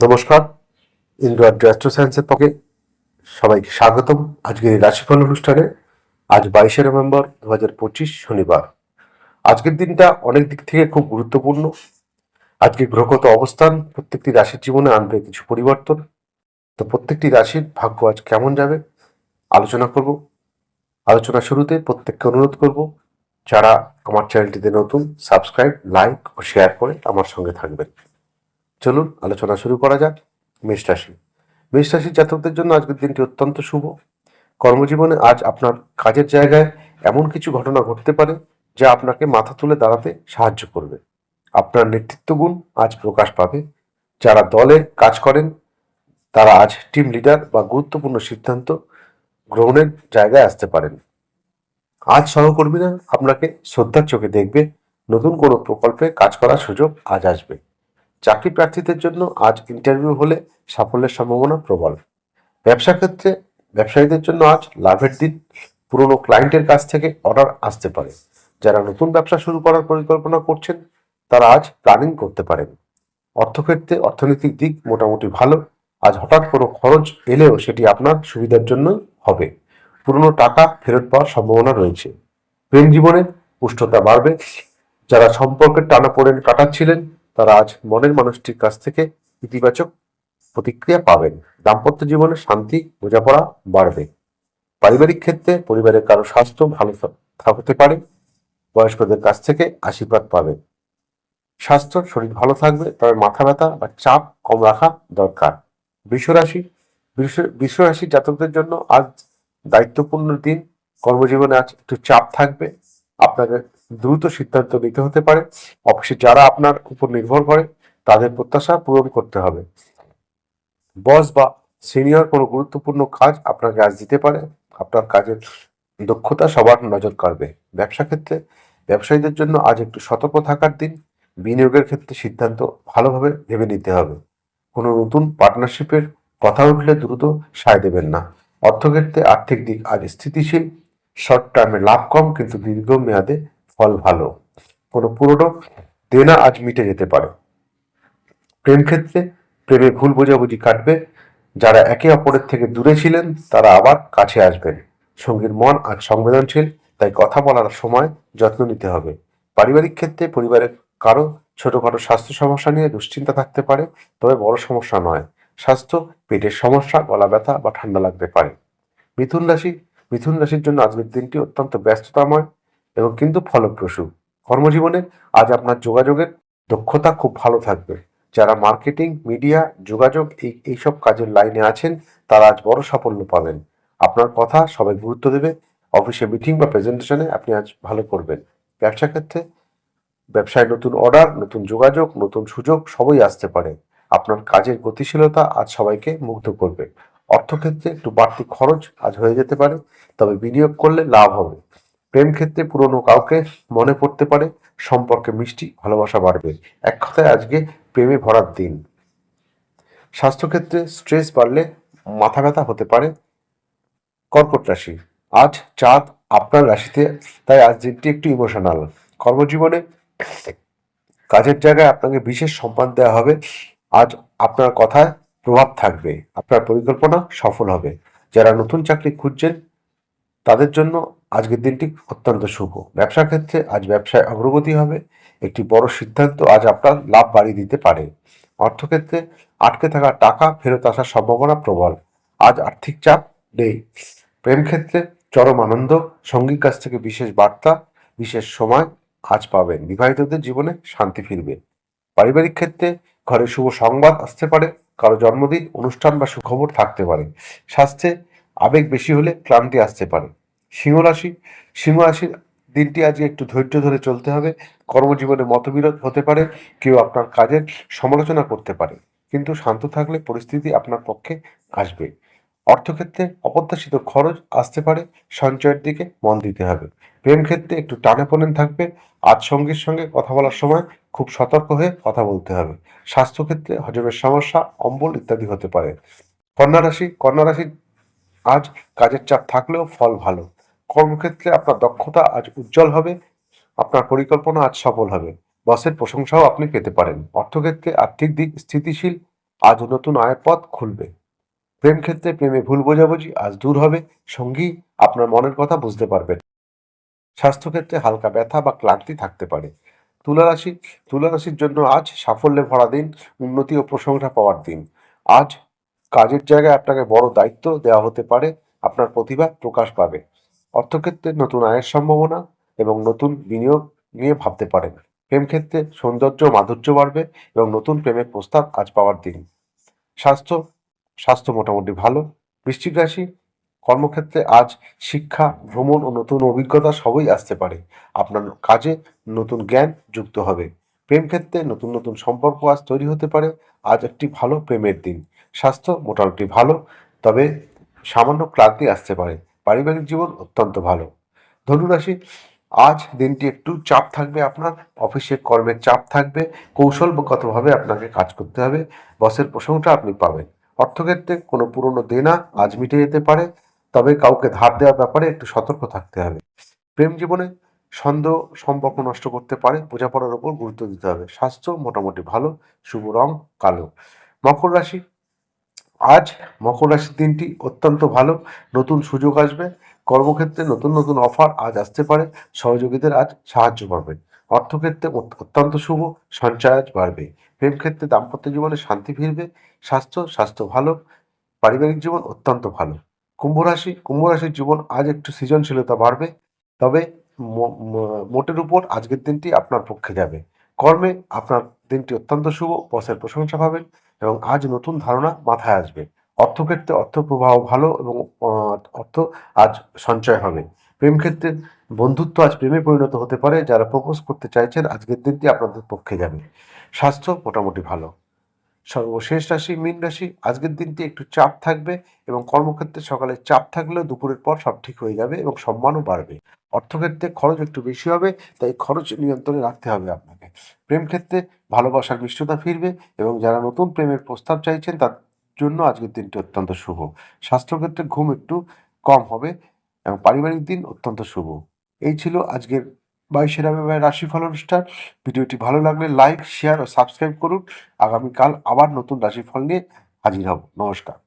নমস্কার indoor astro সায়েন্সের পক্ষে সবাইকে স্বাগতম। আজকের এই রাশিফল অনুষ্ঠানে আজ বাইশে নভেম্বর দু হাজার পঁচিশ শনিবার। আজকের দিনটা অনেক দিক থেকে খুব গুরুত্বপূর্ণ। আজকে গ্রহগত অবস্থান, প্রত্যেকটি রাশির জীবনে আনবে কিছু পরিবর্তন। তো প্রত্যেকটি রাশির ভাগ্য আজ কেমন যাবে? আলোচনা করব। আলোচনা শুরুতে প্রত্যেককে অনুরোধ করব, যারা আমার চ্যানেলটিতে নতুন, সাবস্ক্রাইব, লাইক ও শেয়ার করে আমার সঙ্গে থাকবেন। চলুন, আলোচনা শুরু করা যাক। মেষ রাশি। মেষ রাশির জাতকদের জন্য আজকের দিনটি অত্যন্ত শুভ। কর্মজীবনে আজ আপনার কাজের জায়গায় এমন কিছু ঘটনা ঘটতে পারে যা আপনাকে মাথা তুলে দাঁড়াতে সাহায্য করবে। আপনার নেতৃত্ব গুণ আজ প্রকাশ পাবে। যারা দলে কাজ করেন, তারা আজ টিম লিডার বা গুরুত্বপূর্ণ সিদ্ধান্ত গ্রহণের জায়গায় আসতে পারেন। আজ সহকর্মীরা আপনাকে শ্রদ্ধার চোখে দেখবে। নতুন কোনো প্রকল্পে কাজ করার সুযোগ আজ আসবে। চাকরি প্রার্থীদের জন্য আজ ইন্টারভিউ হলে সাফল্যের সম্ভাবনা প্রবল। ব্যবসা ক্ষেত্রে ব্যবসায়ীদের জন্য আজ লাভের দিন পুরনো ক্লায়েন্টের কাছ থেকে অর্ডার আসতে পারে। যারা নতুন ব্যবসা শুরু করার পরিকল্পনা করছেন, তারা আজ প্ল্যানিং করতে পারেন। অর্থক্ষেত্রে অর্থনৈতিক দিক মোটামুটি ভালো। আজ হঠাৎ কোনো খরচ এলেও সেটি আপনার সুবিধার জন্য হবে। পুরনো টাকা ফেরত পাওয়ার সম্ভাবনা রয়েছে। প্রেম জীবনে পুষ্টতা বাড়বে। যারা সম্পর্কের টানাপোড়েন কাটাচ্ছিলেন তারা আজ মনের মানুষটির কাছ থেকে ইতিবাচক প্রতিক্রিয়া পাবেন। দাম্পত্য জীবনে শান্তি, বোঝাপড়া বাড়বে। পারিবারিক ক্ষেত্রে পরিবারের কারও স্বাস্থ্য ভালো হতে পারে, বয়স্কদের কাছ থেকে আশীর্বাদ পাবেন। স্বাস্থ্য, শরীর ভালো থাকবে, তবে মাথা ব্যথা বা চাপ কম রাখা দরকার। বিশ্বরাশি বিশ্বরাশি জাতকদের জন্য আজ দায়িত্বপূর্ণ দিন। কর্মজীবনে আজ একটু চাপ থাকবে। আপনাকে দ্রুত সিদ্ধান্ত নিতে হতে পারে। অফিসে যারা আপনার উপর নির্ভর করে, তাদের প্রত্যাশা পূরণ করতে হবে। বস বা সিনিয়র কোনো গুরুত্বপূর্ণ কাজ আপনাকে আজ দিতে পারে। আপনার কাজের দক্ষতা সবার নজর কাড়বে। ব্যবসা ক্ষেত্রে ব্যবসায়ীদের জন্য আজ একটু সতর্ক থাকার দিন। বিনিয়োগের ক্ষেত্রে সিদ্ধান্ত ভালোভাবে ভেবে নিতে হবে। কোনো নতুন পার্টনারশিপের কথা উঠলে দ্রুত সায় দেবেন না। অর্থক্ষেত্রে আর্থিক দিক আজ স্থিতিশীল। শর্ট টার্মে লাভ কম, কিন্তু দীর্ঘ মেয়াদে ফল ভালো। কোনো পুরনো দেনা আজ মিটে যেতে পারে। প্রেম ক্ষেত্রে প্রেমে ভুল বোঝাবুঝি কাটবে। যারা একে অপরের থেকে দূরে ছিলেন, তারা আবার কাছে আসবেন। সঙ্গীর মন আজ সংবেদনশীল, তাই কথা বলার সময় যত্ন নিতে হবে। পারিবারিক ক্ষেত্রে পরিবারের কারও ছোটখাটো স্বাস্থ্য সমস্যা নিয়ে দুশ্চিন্তা থাকতে পারে, তবে বড় সমস্যা নয়। স্বাস্থ্য, পেটের সমস্যা, গলা ব্যথা বা ঠান্ডা লাগতে পারে। মিথুন রাশি, মিথুন রাশির জন্য আজকের দিনটি অত্যন্ত ব্যস্ততাময়। এবং কিন্তু ফলপ্রসূ। কর্মজীবনে আজ আপনার যোগাযোগের দক্ষতা খুব ভালো থাকবে। যারা মার্কেটিং, মিডিয়া, যোগাযোগ এই এইসব কাজের লাইনে আছেন, তারা আজ বড় সাফল্য পাবেন। আপনার কথা সবাই গুরুত্ব দেবে। অফিসে মিটিং বা প্রেজেন্টেশনে আপনি আজ ভালো করবেন। ব্যবসা ক্ষেত্রে ব্যবসায় নতুন অর্ডার, নতুন যোগাযোগ, নতুন সুযোগ সবই আসতে পারে। আপনার কাজের গতিশীলতা আজ সবাইকে মুগ্ধ করবে। অর্থক্ষেত্রে একটু বাড়তি খরচ আজ হয়ে যেতে পারে, তবে বিনিয়োগ করলে লাভ হবে। প্রেম ক্ষেত্রে পুরনো কাউকে মনে পড়তে পারে, সম্পর্কে মিষ্টি ভালোবাসা বাড়বে। এক কথায় আজকে প্রেমে ভরার দিন। স্বাস্থ্যক্ষেত্রে স্ট্রেস বাড়লে মাথা ব্যথা হতে পারে, কর্কট রাশি। আজ চাঁদ আপনার রাশিতে, তাই আজ দিনটি একটু ইমোশনাল কর্মজীবনে কাজের জায়গায় আপনাকে বিশেষ সম্মান দেওয়া হবে। আজ আপনার কথায় প্রভাব থাকবে, আপনার পরিকল্পনা সফল হবে। যারা নতুন চাকরি খুঁজছেন, তাদের জন্য আজকের দিনটি অত্যন্ত শুভ। ব্যবসা ক্ষেত্রে আজ ব্যবসায় অগ্রগতি হবে। একটি বড় সিদ্ধান্ত আজ আপনার লাভ বাড়িয়ে দিতে পারে। অর্থক্ষেত্রে আটকে থাকা টাকা ফেরত আসার সম্ভাবনা প্রবল। আজ আর্থিক চাপ নেই। প্রেম ক্ষেত্রে চরম আনন্দ। সঙ্গীর কাছ থেকে বিশেষ বার্তা, বিশেষ সময় আজ পাবেন। বিবাহিতদের জীবনে শান্তি ফিরবে। পারিবারিক ক্ষেত্রে ঘরে শুভ সংবাদ আসতে পারে। কারও জন্মদিন, অনুষ্ঠান বা সুখবর থাকতে পারে। স্বাস্থ্যে আবেগ বেশি হলে ক্লান্তি আসতে পারে। সিংহ রাশি। সিংহ রাশির দিনটি আজকে একটু ধৈর্য ধরে চলতে হবে। কর্মজীবনে মতবিরোধ হতে পারে, কেউ আপনার কাজের সমালোচনা করতে পারে। কিন্তু শান্ত থাকলে পরিস্থিতি আপনার পক্ষে আসবে। অর্থক্ষেত্রে অপ্রত্যাশিত খরচ আসতে পারে, সঞ্চয়ের দিকে মন দিতে হবে। প্রেম ক্ষেত্রে একটু টানাপোড়েন থাকবে। আজ সঙ্গীর সঙ্গে কথা বলার সময় খুব সতর্ক হয়ে কথা বলতে হবে। স্বাস্থ্যক্ষেত্রে হজমের সমস্যা, অম্বল ইত্যাদি হতে পারে। কন্যা রাশি, কন্যা রাশির আজ কাজের চাপ থাকলেও ফল ভালো। কর্মক্ষেত্রে আপনার দক্ষতা আজ উজ্জ্বল হবে, আপনার পরিকল্পনা আজ সফল হবে। বসের প্রশংসাও আপনি পেতে পারেন। অর্থক্ষেত্রে আর্থিক দিক স্থিতিশীল, আজ নতুন আয়ের পথ খুলবে। প্রেম ক্ষেত্রে প্রেমে ভুল বোঝাবুঝি আজ দূর হবে, সঙ্গী আপনার মনের কথা বুঝতে পারবেন স্বাস্থ্যক্ষেত্রে হালকা ব্যথা বা ক্লান্তি থাকতে পারে। তুলারাশি, তুলারাশির জন্য আজ সাফল্যে ভরা দিন, উন্নতি ও প্রশংসা পাওয়ার দিন। আজ কাজের জায়গায় আপনাকে বড় দায়িত্ব দেওয়া হতে পারে, আপনার প্রতিভা প্রকাশ পাবে। অর্থক্ষেত্রে নতুন আয়ের সম্ভাবনা এবং নতুন বিনিয়োগ নিয়ে ভাবতে পারেন। প্রেম ক্ষেত্রে সৌন্দর্য মাধুর্য বাড়বে এবং নতুন প্রেমের প্রস্তাব আজ পাওয়ার দিন। স্বাস্থ্য স্বাস্থ্য মোটামুটি ভালো। বৃশ্চিক রাশি কর্মক্ষেত্রে আজ শিক্ষা, ভ্রমণ ও নতুন অভিজ্ঞতা সবই আসতে পারে। আপনার কাজে নতুন জ্ঞান যুক্ত হবে। প্রেম ক্ষেত্রে নতুন নতুন সম্পর্ক আজ তৈরি হতে পারে। আজ একটি ভালো প্রেমের দিন। স্বাস্থ্য মোটামুটি ভালো, তবে সামান্য ক্লান্তি আসতে পারে। পারিবারিক জীবন অত্যন্ত ভালো। ধনুরাশি আজ দিনটি একটু চাপ থাকবে আপনার, অফিসে কর্মের চাপ থাকবে, কৌশলগতভাবে আপনাকে কাজ করতে হবে, বসের প্রশংসা আপনি পাবেন। অর্থক্ষেত্রে কোনো পুরনো দেনা আজ মিটে যেতে পারে, তবে কাউকে ধার দেওয়ার ব্যাপারে একটু সতর্ক থাকতে হবে। প্রেম জীবনে সন্দেহ সম্পর্ক নষ্ট করতে পারে, বোঝাপড়ার উপর গুরুত্ব দিতে হবে। স্বাস্থ্য মোটামুটি ভালো, শুভ রং কালো। মকর রাশি আজ মকর রাশির দিনটি অত্যন্ত ভালো। নতুন সুযোগ আসবে। কর্মক্ষেত্রে নতুন নতুন অফার আজ আসতে পারে। সহযোগীদের আজ সাহায্য পাবেন অর্থক্ষেত্রে অত্যন্ত শুভ। সঞ্চয় আজ বাড়বে। প্রেম ক্ষেত্রে দাম্পত্য জীবনে শান্তি ফিরবে। স্বাস্থ্য স্বাস্থ্য ভালো। পারিবারিক জীবন অত্যন্ত ভালো। কুম্ভ রাশি, কুম্ভ রাশির জীবন আজ একটু সৃজনশীলতা বাড়বে। তবে মোটের উপর আজকের দিনটি আপনার পক্ষে যাবে। কর্মে আপনার দিনটি অত্যন্ত শুভ। বসের প্রশংসা পাবেন। এবং আজ নতুন ধারণা মাথায় আসবে। অর্থক্ষেত্রে অর্থ প্রবাহ ভালো এবং অর্থ আজ সঞ্চয় হবে। প্রেম ক্ষেত্রে বন্ধুত্ব আজ প্রেমে পরিণত হতে পারে। যারা প্রপোজ করতে চাইছেন, আজকের দিনটি আপনাদের পক্ষে যাবে। স্বাস্থ্য মোটামুটি ভালো। সর্বশেষ রাশি, মীন রাশি, আজকের দিনটি একটু চাপ থাকবে এবং কর্মক্ষেত্রে সকালে চাপ থাকলেও দুপুরের পর সব ঠিক হয়ে যাবে এবং সম্মানও বাড়বে। অর্থক্ষেত্রে খরচ একটু বেশি হবে, তাই খরচ নিয়ন্ত্রণে রাখতে হবে আপনাকে। প্রেম ক্ষেত্রে ভালোবাসার মিষ্টতা ফিরবে এবং যারা নতুন প্রেমের প্রস্তাব চাইছেন, তার জন্য আজকের দিনটি অত্যন্ত শুভ। স্বাস্থ্যক্ষেত্রে ঘুম একটু কম হবে এবং পারিবারিক দিন অত্যন্ত শুভ। এই ছিল আজকের বাইশে রবিবার রাশিফল অনুষ্ঠান। ভিডিওটি ভালো লাগলে লাইক শেয়ার ও সাবস্ক্রাইব করুন। আগামীকাল আবার নতুন রাশিফল নিয়ে হাজির হব। নমস্কার।